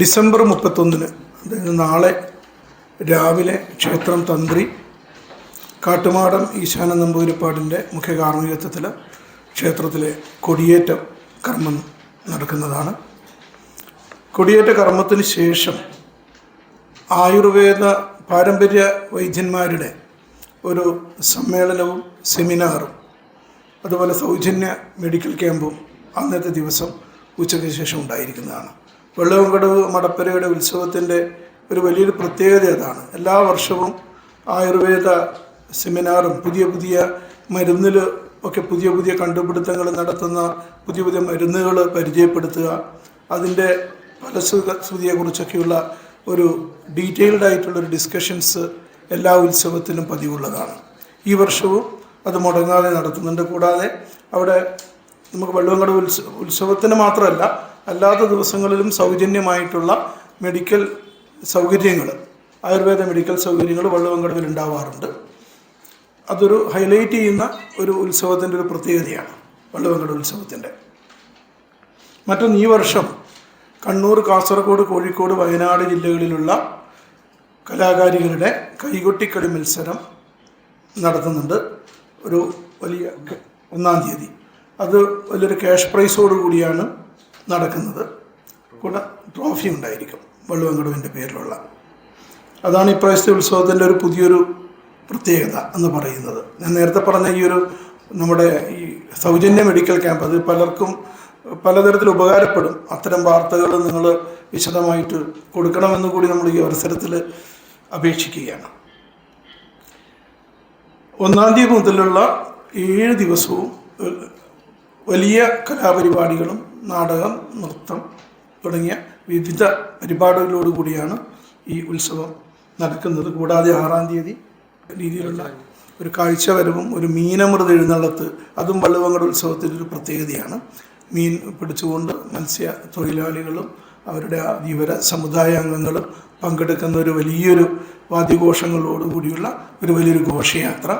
December മുപ്പത്തൊന്നിന് അതായത് നാളെ രാവിലെ ക്ഷേത്രം തന്ത്രി കാട്ടുമാടം ഈശാന നമ്പൂതിരിപ്പാടിന്റെ മുഖ്യ കാർമ്മികത്വത്തിൽ ക്ഷേത്രത്തിലെ കൊടിയേറ്റ കർമ്മം നടക്കുന്നതാണ്. കൊടിയേറ്റ കർമ്മത്തിന് ശേഷം ആയുർവേദ പാരമ്പര്യ വൈദ്യന്മാരുടെ ഒരു സമ്മേളനവും സെമിനാറും അതുപോലെ സൗജന്യ മെഡിക്കൽ ക്യാമ്പും അന്നത്തെ ദിവസം ഉച്ചയ്ക്ക് ശേഷം ഉണ്ടായിരിക്കുന്നതാണ്. വെള്ളവങ്കടവ് മടപ്പരയുടെ ഉത്സവത്തിന്റെ ഒരു വലിയൊരു പ്രത്യേകത അതാണ്. എല്ലാ വർഷവും ആയുർവേദ സെമിനാറും പുതിയ പുതിയ മരുന്നിൽ ഒക്കെ പുതിയ പുതിയ കണ്ടുപിടുത്തങ്ങൾ നടത്തുന്ന പുതിയ പുതിയ മരുന്നുകൾ പരിചയപ്പെടുത്തുക അതിന്റെ ഫലശ്രുതിയെക്കുറിച്ചൊക്കെയുള്ള ഒരു ഡീറ്റെയിൽഡ് ആയിട്ടുള്ളൊരു ഡിസ്കഷൻസ് എല്ലാ ഉത്സവത്തിനും പതിവുള്ളതാണ്. ഈ വർഷവും അത് മുടങ്ങാതെ നടത്തുന്നുണ്ട്. കൂടാതെ അവിടെ നമുക്ക് വെള്ളവങ്കട ഉത്സവ ഉത്സവത്തിന് മാത്രമല്ല അല്ലാത്ത ദിവസങ്ങളിലും സൗജന്യമായിട്ടുള്ള മെഡിക്കൽ സൗകര്യങ്ങൾ ആയുർവേദ മെഡിക്കൽ സൗകര്യങ്ങൾ വള്ളുവങ്കടവിൽ ഉണ്ടാവാറുണ്ട്. അതൊരു ഹൈലൈറ്റ് ചെയ്യുന്ന ഒരു ഉത്സവത്തിന്റെ ഒരു പ്രത്യേകതയാണ് വള്ളുവങ്കട ഉത്സവത്തിന്റെ. മറ്റൊന്ന് ഈ വർഷം കണ്ണൂർ കാസർഗോഡ് കോഴിക്കോട് വയനാട് ജില്ലകളിലുള്ള കലാകാരികളുടെ കൈകൊട്ടിക്കളി മത്സരം നടത്തുന്നുണ്ട്. ഒരു വലിയ ഒന്നാം തീയതി. അത് വലിയൊരു ക്യാഷ് പ്രൈസോട് കൂടിയാണ് നടക്കുന്നത്. കൂടെ ട്രോഫി ഉണ്ടായിരിക്കും വള്ളുവെങ്കടുവിന്റെ പേരിലുള്ള. അതാണ് ഈ ഇപ്രാവശ്യത്തെ ഉത്സവത്തിന്റെ ഒരു പുതിയൊരു പ്രത്യേകത എന്ന് പറയുന്നത്. ഞാൻ നേരത്തെ പറഞ്ഞ ഈ ഒരു നമ്മുടെ ഈ സൗജന്യ മെഡിക്കൽ ക്യാമ്പ് അത് പലർക്കും പലതരത്തിൽ ഉപകാരപ്പെടും. അത്തരം വാർത്തകൾ നിങ്ങൾ വിശദമായിട്ട് കൊടുക്കണമെന്ന് കൂടി നമ്മൾ ഈ അവസരത്തിൽ അപേക്ഷിക്കുകയാണ്. ഒന്നാം തീയതി മുതലുള്ള ഏഴ് ദിവസവും വലിയ കലാപരിപാടികളും നാടകം നൃത്തം തുടങ്ങിയ വിവിധ പരിപാടികളോട് കൂടിയാണ് ഈ ഉത്സവം നടക്കുന്നത്. കൂടാതെ ആറാം തീയതി രീതിയിലുള്ള ഒരു കാഴ്ചവരവും ഒരു മീനമൃത എഴുന്നള്ളത്ത് അതും വള്ളുവങ്ങളുടെ ഉത്സവത്തിന്റെ ഒരു പ്രത്യേകതയാണ്. മീൻ പിടിച്ചുകൊണ്ട് മത്സ്യ തൊഴിലാളികളും അവരുടെ ആ ധീവര സമുദായ അംഗങ്ങളും പങ്കെടുക്കുന്ന ഒരു വലിയൊരു വാദ്യഘോഷങ്ങളോട് കൂടിയുള്ള ഒരു വലിയൊരു ഘോഷയാത്ര.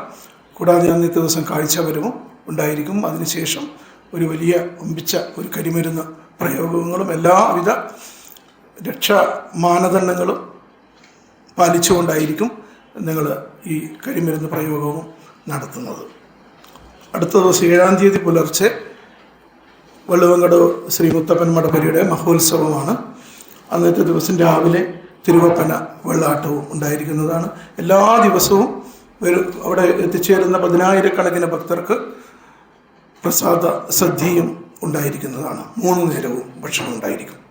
കൂടാതെ അന്നത്തെ ദിവസം കാഴ്ചവരവും ഉണ്ടായിരിക്കും. അതിനുശേഷം ഒരു വലിയ ഒമ്പിച്ച ഒരു കരിമരുന്ന് പ്രയോഗങ്ങളും എല്ലാവിധ രക്ഷാ മാനദണ്ഡങ്ങളും പാലിച്ചുകൊണ്ടായിരിക്കും നിങ്ങൾ ഈ കരിമരുന്ന് പ്രയോഗവും നടത്തുന്നത്. അടുത്ത ദിവസം ഏഴാം തീയതി പുലർച്ചെ വള്ളുവങ്കട് ശ്രീ മുത്തപ്പൻ മടപ്പരിയുടെ മഹോത്സവമാണ്. അന്നത്തെ ദിവസം രാവിലെ തിരുവപ്പന വെള്ളാട്ടവും ഉണ്ടായിരിക്കുന്നതാണ്. എല്ലാ ദിവസവും ഒരു അവിടെ എത്തിച്ചേരുന്ന പതിനായിരക്കണക്കിന് ഭക്തർക്ക് പ്രസാദ സദ്യയും ഉണ്ടായിരിക്കുന്നതാണ്. മൂന്ന് നേരവും ഭക്ഷണം ഉണ്ടായിരിക്കും.